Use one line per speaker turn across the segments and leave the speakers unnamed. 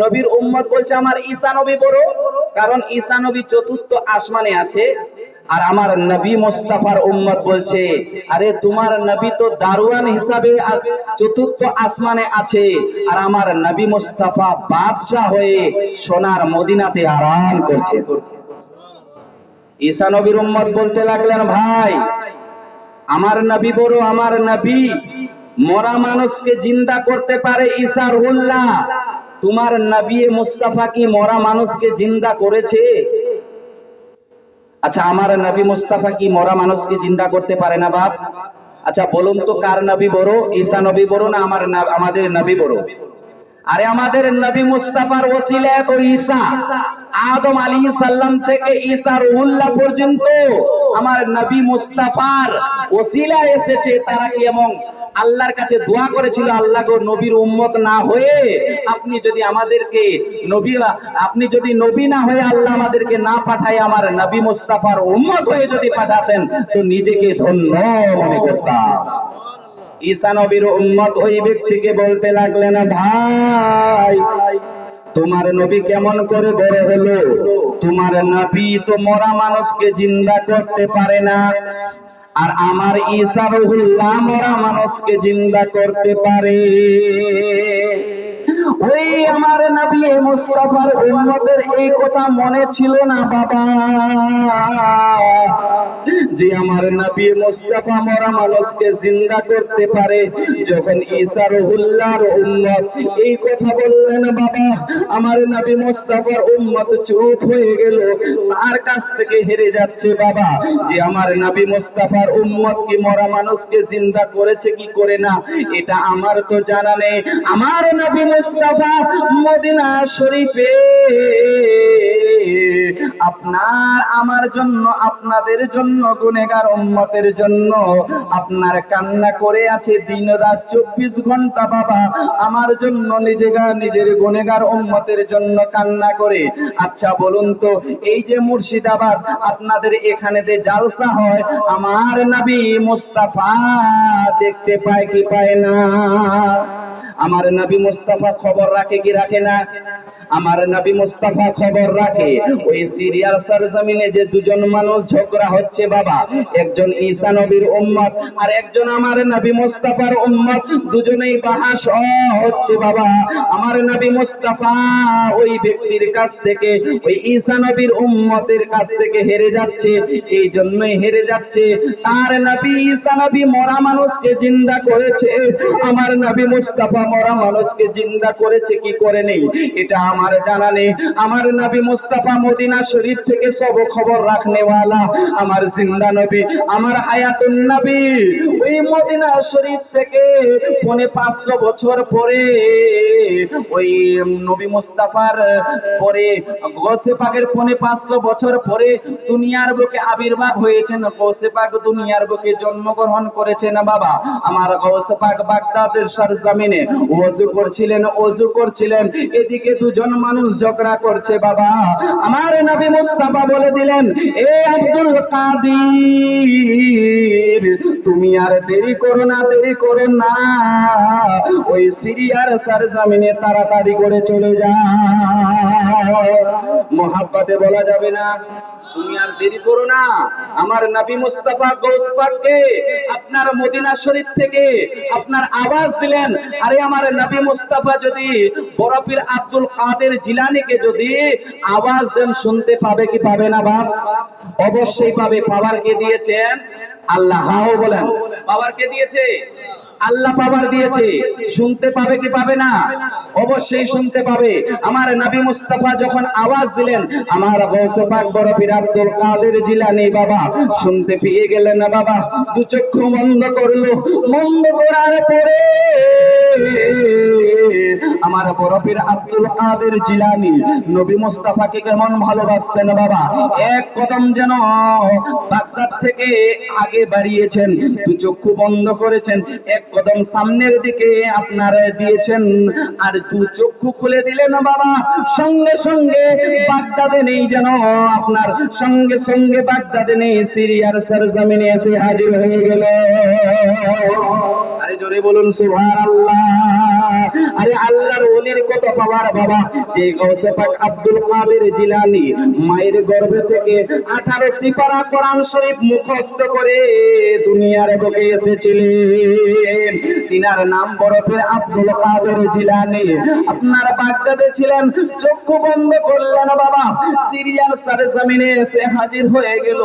নবীর উম্মত বলছে, আমার নবী বড়, কারণ নবী চতুর্থ আসমানে আছে। আর আমার নবী মোস্তাফার উম্মত বলছে, আরে তোমার নবী তো হিসাবে চতুর্থ আসমানে আছে। আর আমার নবী মোস্তাফা বাদশাহ হয়ে সোনার মদিনাতে আরাম করছে। ঈসা নবীর উম্মত বলতে লাগলেন, ভাই, আমার নবী বড়, আমার নবী মরা মানুষকে জিন্দা করতে পারে ঈসার উল্লাহ। তোমার নবী মুস্তাফা কি মরা মানুষকে জিন্দা করেছে? আচ্ছা আমার নবী মুস্তাফা কি মরা মানুষকে জিন্দা করতে পারে না বাপ? আচ্ছা বলুন তো কার নবী বড়? ঈসা নবী বড় না আমার আমাদের নবী বড়? আরে আমাদের নবী মুস্তাফার ওসিলা তো ঈসা আদম আলী সাল্লাম থেকে ঈসা রুহুল্লাহ পর্যন্ত আমার নবী মুস্তাফার ওসিলা এসেছে, তারা কি এবং আল্লাহর কাছে দোয়া করেছিল, আল্লাহ গো, নবীর উম্মত না হয়ে আপনি যদি আমাদেরকে নবী, আপনি যদি নবী না হয়ে আল্লাহ আমাদেরকে না পাঠায়, আমার নবী মুস্তাফার উম্মত হয়ে যদি পাঠাতেন, তো নিজেকে ধন্য মনে করতাম। ঈসা নবীর উম্মত ওই ব্যক্তিকে বলতে লাগলেন ভাই, তোমার নবী কেমন করে বড় হলো? তোমার নবী তো মরা মানুষকে জিন্দা করতে পারে না। আর আমার ঈসা রুহুল্লাহ মরা মানুষকে জিন্দা করতে পারে। ওই আমার নবী মুস্তাফার উম্মতের এই কথা মনে ছিল না, বাবা। যে আমার নবী মুস্তাফা মরা মানুষকে জিন্দা করতে পারে, যখন ঈসা রুহুল্লাহর উম্মত এই কথা বললেন, বাবা, আমার নবী মুস্তাফার উম্মত চুপ হয়ে গেল, তার কাছ থেকে হেরে যাচ্ছে, বাবা। যে আমার নবী মুস্তাফার উম্মত কি মরা মানুষকে জিন্দা করেছে কি করে না, এটা আমার তো জানা নেই। আমার নবী মুস্তাফা মদিনা শরীফে, আপনার আমার জন্য, আপনাদের জন্য গুনেগার উম্মতের জন্য আপনার কান্না করে আছে দিন রাত চব্বিশ ঘণ্টা বাবা। আমার জন্য নিজেগা নিজের গুনেগার উম্মতের জন্য কান্না করে। আচ্ছা বলুন তো, এই যে মুর্শিদাবাদ, আপনাদের এখানে যে জালসা হয়, আমার নাবি মুস্তাফা দেখতে পায় কি পায় না? আমার নাবি মুস্তাফা খবর রাখে কি রাখে না? আমার নবী মুস্তাফা খবর রাখে, ওই সিরিয়ার সরজমিনে যে দুজন মানুষ ঝগড়া হচ্ছে বাবা, একজন ঈসা নবীর উম্মত আর একজন আমার নবী মুস্তাফার উম্মত, দুজনেই বাহাস হচ্ছে বাবা, আমার নবী মুস্তাফা ওই ব্যক্তির কাছ থেকে, ওই ঈসা নবীর উম্মতের কাছ থেকে হেরে যাচ্ছে, এই জন্যই হেরে যাচ্ছে, তার নবী ঈসা নবী মরা মানুষকে জিন্দা করেছে, আমার নবী মুস্তাফা মরা মানুষকে জিন্দা করেছে, কি করে নেই? এটা আমার জানা নেই। আমার নবী মুস্তাফা মদিনা শরীফ থেকে সব খবর রাখনেওয়ালা। আমার জিন্দা নবী, আমার হায়াতুন নবী। ওই মদিনা শরীফ থেকে পনে পাঁচশো বছর পরে ওই নবী মুস্তাফার পরে গোসে পাকের পনে পাঁচশো বছর পরে দুনিয়ার বুকে আবির্ভাব হয়েছেন। গোসে পাক দুনিয়ার বুকে জন্মগ্রহণ করেছেন বাবা। আমার গোসে পাক বাগদাদের সরজমিনে ওযু করছিলেন ওযু করছিলেন। এদিকে দুজন মানুষ ঝগড়া করছে, বাবা। আমার নবী মুস্তাফা বলে দিলেন, এ আব্দুল কাদির, তুমি আর দেরি করো না, দেরি করো না। ওই সিরিয়ার সরজমিনে তাড়াতাড়ি করে চলে যাও। মোহাব্বতে বলা যাবে না যদি আব্দুল জিলানিকে যদি আওয়াজ দেন, শুনতে পাবে কি পাবে না বাপ? অবশ্যই পাবে। পাওয়ার কে দিয়েছেন? আল্লাহ বলেন। পাওয়ার কে দিয়েছে? আল্লাহ পাওয়ার দিয়েছে। শুনতে পাবে কি পাবে না? অবশ্যই শুনতে পাবে। আমার নবী মুস্তাফা যখন আওয়াজ দিলেন, আমার গৌসে পাক বড় পীর আব্দুল কাদের জিলানি বাবা, শুনতে পেয়ে গেলেন না বাবা? দু বন্ধ করল। বন্ধ করার পরে আমার বড় পীর আব্দুল কাদের জিলানি নবী মুস্তাফাকে কেমন ভালোবাসতেন বাবা? এক কদম যেন বাগদাদ থেকে আগে বাড়িয়েছেন, দু চক্ষু বন্ধ করেছেন, এক কদম সামনের দিকে আপনার দিয়েছেন, আর দু চক্ষু খুলে দিলেন বাবা? সঙ্গে সঙ্গে বাগদাদে নেই যেন আপনার, সঙ্গে সঙ্গে বাগদাদে নেই, সিরিয়ার সরজমিনে এসে হাজির হয়ে গেল। আরে জোরে বলুন আল্লাহ আরে আল্লাহর লোকের কত পাওয়ার বাবা, যে গৌসে পাক আব্দুল কাদের জিলানি। মায়ের গর্ভে থেকে আঠারো সিপারা কোরআন শরীফ মুখস্থ করে দুনিয়ার বুকে এসেছিলেন। তিনার নাম বরফের আব্দুল কাদের জিলানি। আপনার বাগদাদে ছিলেন, চক্ষু বন্ধ করলেন বাবা। সিরিয়ার সারে জমিনে এসে হাজির হয়ে গেল।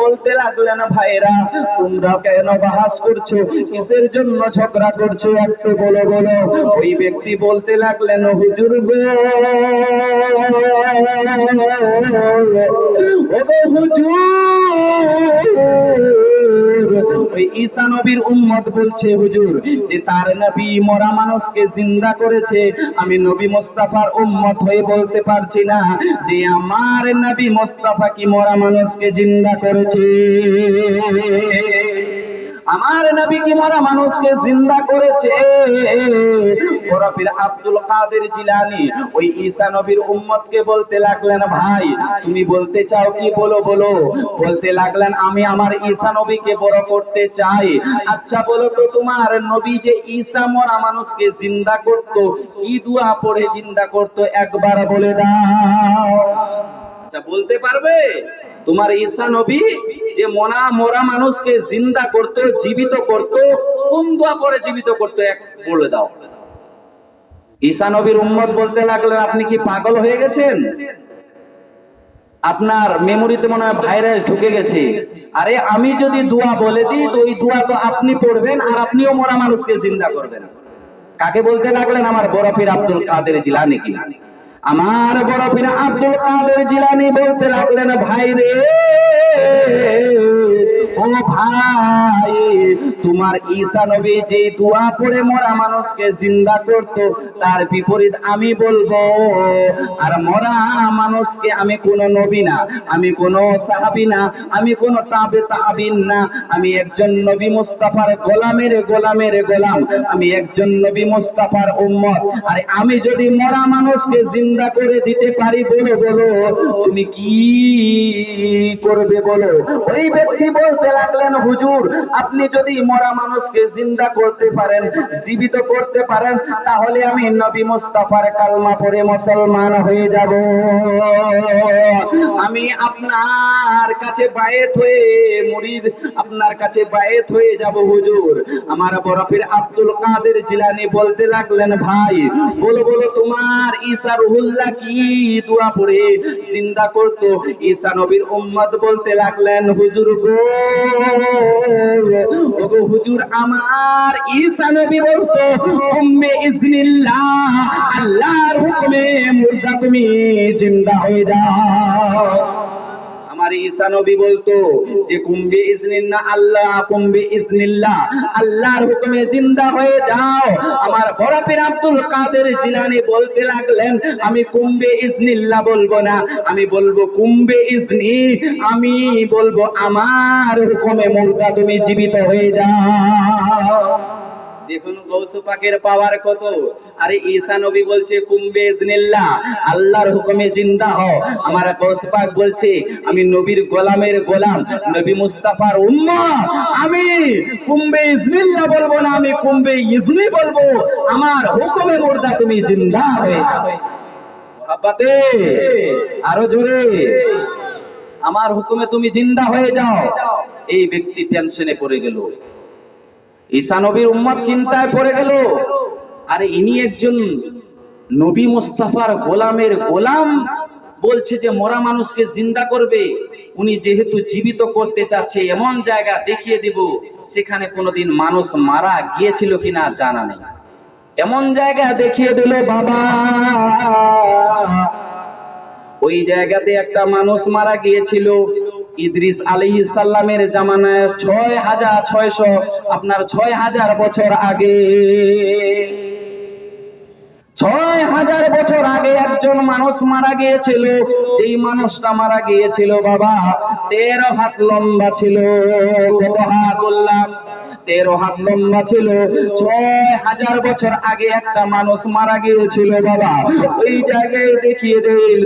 বলতে লাগলেন, ভাইরা, তোমরা কেন বাহাস করছ? কিসের জন্য ঝগড়া করছ? একটু বলো বলো। ওই ব্যক্তি বলতে লাগলেন ওগো হুজুর ঈসা নবীর উম্মত বলছে হুজুর যে তার নবী মরা মানুষকে জিন্দা করেছে। আমি নবী মোস্তাফার উম্মত হয়ে বলতে পারছি না যে আমার নবী মোস্তাফা কি মরা মানুষকে জিন্দা করেছে। আমার নবী কি মরা মানুষকে জিন্দা করেছে। বরফির আব্দুল কাদের জিলানি, ওই ঈসা নবীর উম্মতকে বলতে লাগলেন, ভাই, তুমি বলতে চাও কি? বলো বলো। বলতে লাগলেন, আমি আমার ঈসা নবীকে বড় করতে চাই। আচ্ছা বলো তো তোমার নবী যে ঈসা মরা মানুষকে জিন্দা করত, কি দুয়া পড়ে জিন্দা করত? একবার বলে দাও। আচ্ছা বলতে পারবে? তোমার ঈসা নবী যে মনা মরা মানুষকে জিন্দা করত, জীবিত করত, কোন দোয়া পরে জীবিত করত, এক বলে দাও। ঈসা নবীর উম্মত বলতে লাগলেন, আপনি কি পাগল হয়ে গেছেন? আপনার মেমোরিতে মনে হয় ভাইরাস ঢুকে গেছে। আরে আমি যদি দোয়া বলে দিই, তো ওই দোয়া তো আপনি পড়বেন আর আপনিও মরা মানুষকে জিন্দা করবেন। কাকে বলতে লাগলেন? আমার বরফির আব্দুল কাদের জিলানি কি? আমার বরফির আব্দুল কাদের জিলানি বলতে লাগলেন, ভাই রে, ও ভাই, তোমার নবী যে দোয়া পড়ে মরা মানুষকে জিন্দা করত, তার বিপরীত আমি বলব, আর মরা মানুষকে আমি কোন নবী না, আমি কোন সাহাবী না, আমি কোন তাবে তাবিন না, আমি একজন নবী মুস্তাফার গোলামের গোলামের গোলাম, আমি একজন নবী মুস্তাফার উম্মত, আর আমি যদি মরা মানুষকে জিন্দা করে দিতে পারি? বলো বলো। তুমি কি করবে বলো? ওই ব্যক্তি বলতে লাগলেন, হুজুর, আপনি যদি মরা মানুষকে জিন্দা করতে পারেন, জীবিত করতে পারেন, তাহলে আমি নবী মুস্তাফার কালমা পড়ে মুসলমান হয়ে যাব। আমি আপনার কাছে বায়েত হয়ে মুরিদ, আপনার কাছে বায়েত হয়ে যাব, হুজুর। আমার বরফের আব্দুল কাদের জিলানি বলতে লাগলেন, ভাই, বলো বলো, তোমার ঈসা রুহুল্লাহ কি দোয়া পড়ে? জিন্দা করতো। ঈসা নবীর বলতে লাগলেন, হুজুর গো হুজুর, আমার ঈসা নবী বলতো, উম্মে ইজনিল্লাহ, আল্লাহর হুকুমে মুর্দা তুমি জিন্দা হয়ে যাও। আমার ঈসা নবী বলতো যে, কুম্বে ইজনিল্লাহ আল্লাহ, কুম্বে ইজনিল্লাহ আল্লাহর হুকুমে জিন্দা হয়ে যাও। আমার বরফের আব্দুল কাদের জিলানি বলতে লাগলেন, আমি কুম্বে ইজনিল্লাহ বলব না, আমি বলব কুম্বে ইজনি। আমি বলব, আমার হুকুমে মুর্দা, তুমি জীবিত হয়ে যাও। দেখুন গৌসু পাকের পাওয়ার কত? আরে ঈসা নবী বলছে কুম্বে ইজনিল্লাহ আল্লাহর হুকুমে জিন্দা হও। আমার গৌসু পাক বলছে, আমি নবীর গোলামের গোলাম, নবী মুস্তাফার উম্মত। আমি কুম্বে ইজনিল্লাহ বলব না, আমি কুম্বে ইজনি বলব। আমার হুকুমে মুর্দা তুমি জিন্দা যাবে মহাব্বতে, আরও জোরে। আমার হুকুমে তুমি জিন্দা হয়ে যাও। এই ব্যক্তি টেনশনে পড়ে গেল। ঈসা নবীর উম্মত চিন্তায় পড়ে গেল। আরে ইনি একজন নবী মুস্তাফার গোলামের গোলাম। বলছে যে মরা মানুষকে জিন্দা করবে। উনি যেহেতু জীবিত করতে চাচ্ছে, এমন জায়গা দেখিয়ে দিব, সেখানে কোনোদিন মানুষ মারা গিয়েছিল কিনা জানা নেই। এমন জায়গা দেখিয়ে দিল বাবা। ওই জায়গাতে একটা মানুষ মারা গিয়েছিল। ইদ্রিস আলী সাল্লামের জামানায় ছয় হাজার ছয়শো, আপনার ছয় হাজার বছর আগে। ছয় হাজার বছর আগে একজন মানুষ মারা গিয়েছিল। যেই মানুষটা মারা গিয়েছিল বাবা, তেরো হাত লম্বা ছিল। কত হাত বললাম? তেরো হাত লম্বা ছিল। ছয় হাজার বছর আগে একটা মানুষ মারা গিয়েছিল বাবা। ওই জায়গায় দেখিয়ে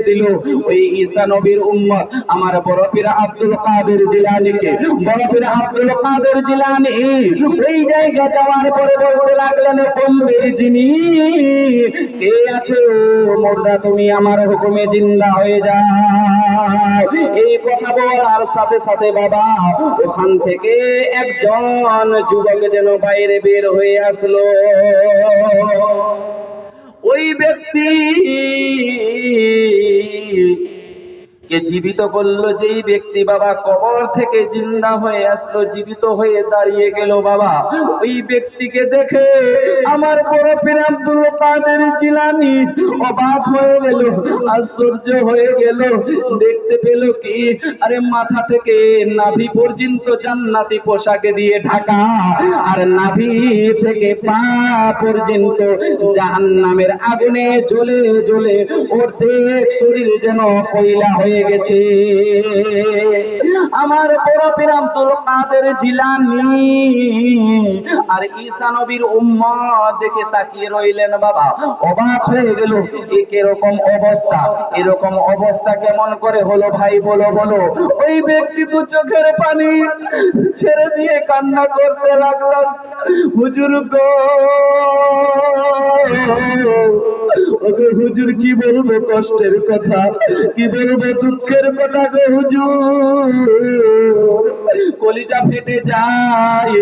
দিল, ওই ঈসা নবীর উম্মত আমার বড় পীর আব্দুল কাদের জিলানীকে, বড় পীর আব্দুল কাদের জিলানী। ওই জায়গা যাওয়ার পরে বলতে লাগলেন কমবে যিনি, কে আছে ও মোর্দা, তুমি আমার হুকুমে জিন্দা হয়ে যাও। এই কথা বলার সাথে সাথে বাবা, ওখান থেকে একজন যুবক যেন বাইরে বের হয়ে আসলো। ওই ব্যক্তি কে জীবিত করল, যেই ব্যক্তি বাবা কবর থেকে জিন্দা হয়ে আসলো, জীবিত হয়ে দাঁড়িয়ে গেল বাবা। ওই ব্যক্তিকে দেখে আমার বড় পীর আব্দুল কাদের জিলানি অবাক হয়ে গেল, আশ্চর্য হয়ে গেল। দেখতে পেল কি? আরে মাথা থেকে নাভি পর্যন্ত জান্নাতি পোশাকে দিয়ে ঢাকা, আর নাভি থেকে পা পর্যন্ত জাহান্নামের আগুনে জ্বলে জ্বলে অর্ধেক শরীর যেন কয়লা হয়ে গেছে। আমার বড় পীর আব্দুল কাদের জিলানি। আর ঈসা নবীর উম্মত দেখে তাকিয়ে রইলেন বাবা। অবাক হয়ে গেল, এ কীরকম অবস্থা? এরকম অবস্থা কেমন করে হলো ভাই, বলো বলো। ওই ব্যক্তি দু চোখের পানি ছেড়ে দিয়ে কান্না করতে লাগল। হুজুর গো। হুজুর কি বলব কষ্টের কথা? কি বলব দুঃখের কথা গো হুজুর? কলিজা ফেটে যায়।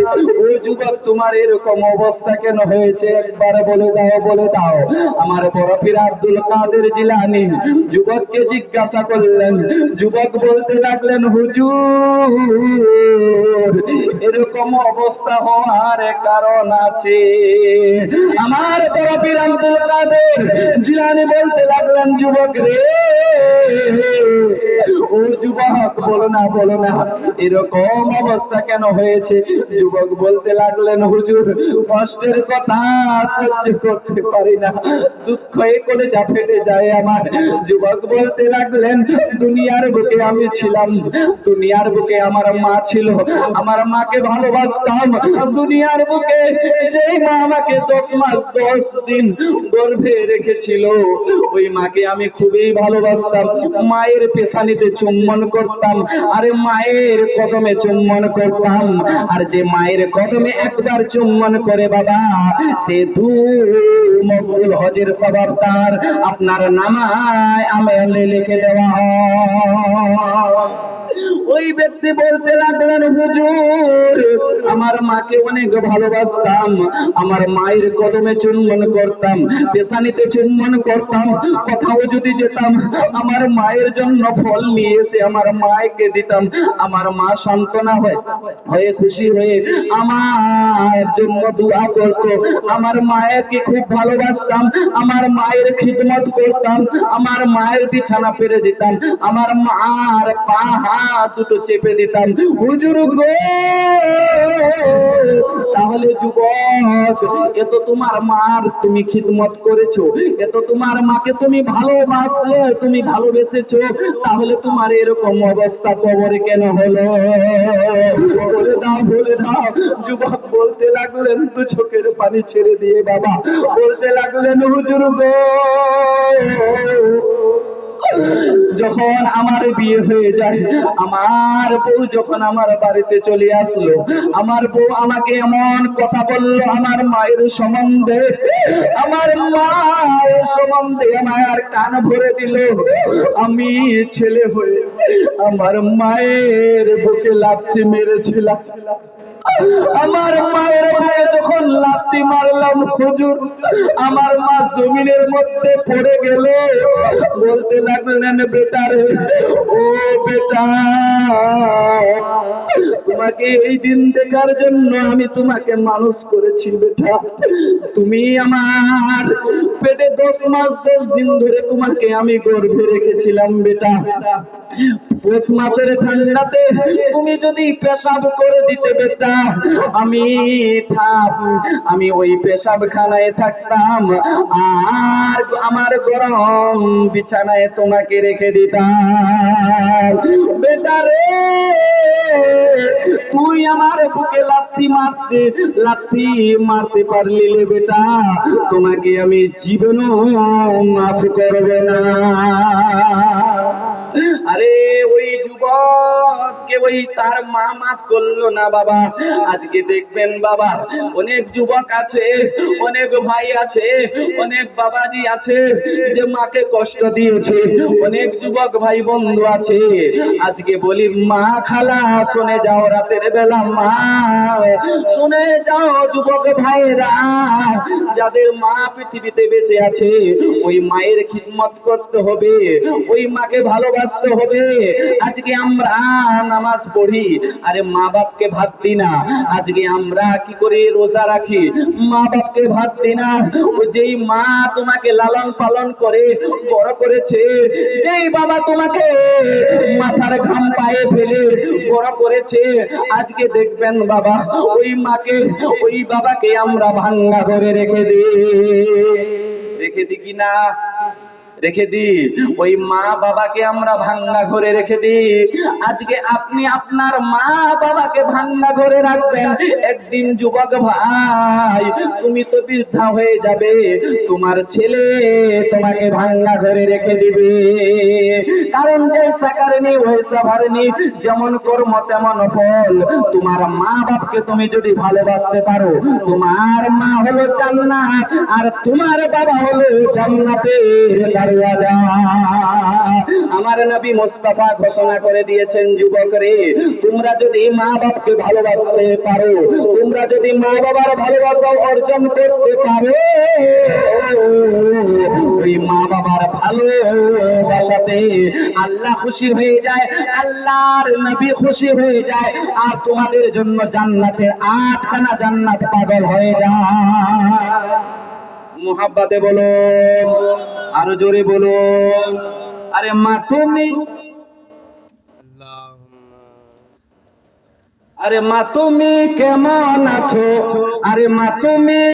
ও যুবক, তোমার এরকম অবস্থা কেন হয়েছে? একবার বলে দাও বলে দাও। আমার বড় পীর আব্দুল কাদের জিলানি যুবককে জিজ্ঞাসা করলেন, যুবক বলতে লাগলেন, হুজুর, এরকম অবস্থা হওয়ার কারণ আছে। আমার বড় পীর আব্দুল কাদের জিলানি বলতে লাগলেন, যুবক রে, ও যুবক, বলো না বলো না, এরকম অবস্থা কেন হয়েছে? যুবক বলতে লাগলেন, হুজুর, কষ্টের কথা, সহ্য করতে পারি না। দুঃখ এ করে যা ফেটে যায় আমার। যুবক বলতে লাগলেন, দুনিয়ার বুকে আমি ছিলাম। দুনিয়ার বুকে আমার মা ছিল। আমার মাকে ভালোবাসতাম। দুনিয়ার বুকে যেই মা আমাকে দশ মাস, দশ দিন গর্ভে রেখেছিল, ওই মাকে আমি খুবই ভালোবাসতাম। মায়ের পেশানিতে চুম্বন করতাম। আরে মায়ের কদমে চুম্বন করতাম। আর যে মায়ের কদমে একবার চুম্বন করে বাবা, সে দু মকবুল হজের সবার তার। আপনার নামায় আমলে লিখে দেওয়া হয়। ওই ব্যক্তি বলতে লাগলেন, হুজুর, আমার মাকে অনেক ভালোবাসতাম, আমার মায়ের কদমে চুম্বন করতাম, পেশানিতে চুম্বন করতাম, কোথাও যদি যেতাম, আমার মায়ের জন্য ফল নিয়ে এসে আমার মাকে দিতাম। আমার মা সান্ত্বনা হয়ে হয়ে খুশি হয়ে আমার জন্য দোয়া করতো, আমার মায়েরকে খুব ভালোবাসতাম, আমার মায়ের খিদমত করতাম, আমার মায়ের বিছানা পেরে দিতাম, আমার মার পা দুটো চেপে দিতাম, হুজুর গো, তাহলে যুবক এত তোমার মার তুমি খিদমত করেছ এত তোমার মাকে তুমি ভালোবাসো তুমি ভালোবেসেছো, তাহলে তোমার এরকম অবস্থা কবরে কেন হলো? বলে দাও বলে দাও, যুবক বলতে লাগলেন, দু চোখের পানি ছেড়ে দিয়ে বাবা, বলতে লাগলেন, হুজুর গো যখন আমার বিয়ে হয়ে যায়, আমার বউ যখন আমার বাড়িতে চলে আসলো, আমার বউ আমাকে এমন কথা বলল, আমার মায়ের সম্বন্ধে, আমার মায়ের সম্বন্ধে আমার কান ভরে দিল। আমি ছেলে হয়ে আমার মায়ের বুকে লাথি মেরেছিলাম। আমার মায়ের বুকে যখন লাত্তি মারলাম, হুজুর, আমার মা জমিনের মধ্যে পড়ে গেল। বলতে লাগলেন, বেটা ও বেটা, তোমাকে এই দিন দেখার জন্য আমি তোমাকে মানুষ করেছি, বেটা। তুমি আমার পেটে দশ মাস, দশ দিন ধরে তোমাকে আমি গর্ভে রেখেছিলাম, বেটা। পৌষ মাসের ঠান্ডাতে তুমি যদি পেশাব করে দিতে বেটা, আমি আমি ওই পেশাবখানায় থাকতাম, আর আমার গরম বিছানায় তোমাকে রেখে দিতাম। বেটা রে, তুই আমার বুকে লাথি মারতে লাথি মারতে পারলি রে বেটা, তোমাকে আমি জীবনও মাফ করবে না। আরে ওই যুবককে ওই তার মা মাফ করল না বাবা। আজকে দেখবেন বাবা, অনেক যুবক আছে, অনেক ভাই আছে, অনেক বাবাজি আছে যে মাকে কষ্ট দিয়েছে। অনেক যুবক ভাই বন্ধু আছে। আজকে বলি, মা খালা, শুনে যাও রাতের বেলা, মা। শুনে যাও যুবক ভাইরা যাদের মা পৃথিবীতে বেঁচে আছে, ওই মায়ের খিদমত করতে হবে, ওই মাকে ভালোবাসতে হবে। আজকে আমরা নামাজ পড়ি, আরে মা বাপকে ভাত দিই না। আজকে আমরা কি করে, রোজা রাখি? মা বাপকে ভাত দিই না যেই মা তোমাকে লালন পালন করে, বড় করেছে, যেই বাবা তোমাকে মাথার ঘাম পায়ে ফেলে, বড় করেছে, আজকে দেখবেন বাবা, ওই মাকে, ওই বাবাকে আমরা ভাঙ্গা করে রেখে দিই। রেখে দিই কি না? রেখে দি। ওই মা বাবাকে আমরা ভাঙ্গা ঘরে রেখে দি। আজকে আপনি আপনার মা বাবাকে ভাঙ্গা ঘরে রাখবেন। একদিন যুবক ভাই, তুমি তো বৃদ্ধা হয়ে যাবে। তোমার ছেলে তোমাকে ভাঙ্গা ঘরে রেখে দিবে। কারণ যে সাকারনি ওই সাভারনি যেমন কর্ম, তেমন ফল। তোমার মা বাপকে তুমি যদি ভালোবাসতে পারো, তোমার মা হলো জান্নাত, আর তোমার বাবা হলো জান্নাতের দরওয়াজা আমার নবী মুস্তাফা ঘোষণা করে দিয়েছেন যুবক রে তোমরা যদি মা বাপকে ভালোবাসতে পারো, তোমরা যদি মা বাবার ভালোবাসা অর্জন করতে পারো, ওই মা বাবার ভালোবাসাতে আল্লাহ খুশি হয়ে যায়, আল্লাহর নবী খুশি হয়ে যায়, আর তোমাদের জন্য জান্নাতের আটখানা জান্নাত পাগল হয়ে যায়। মোহাব্বাতে বলো আরও জোরে বলো আরে মা, তুমি আরে মা, তুমি কেমন আছো? আরে মা, তুমি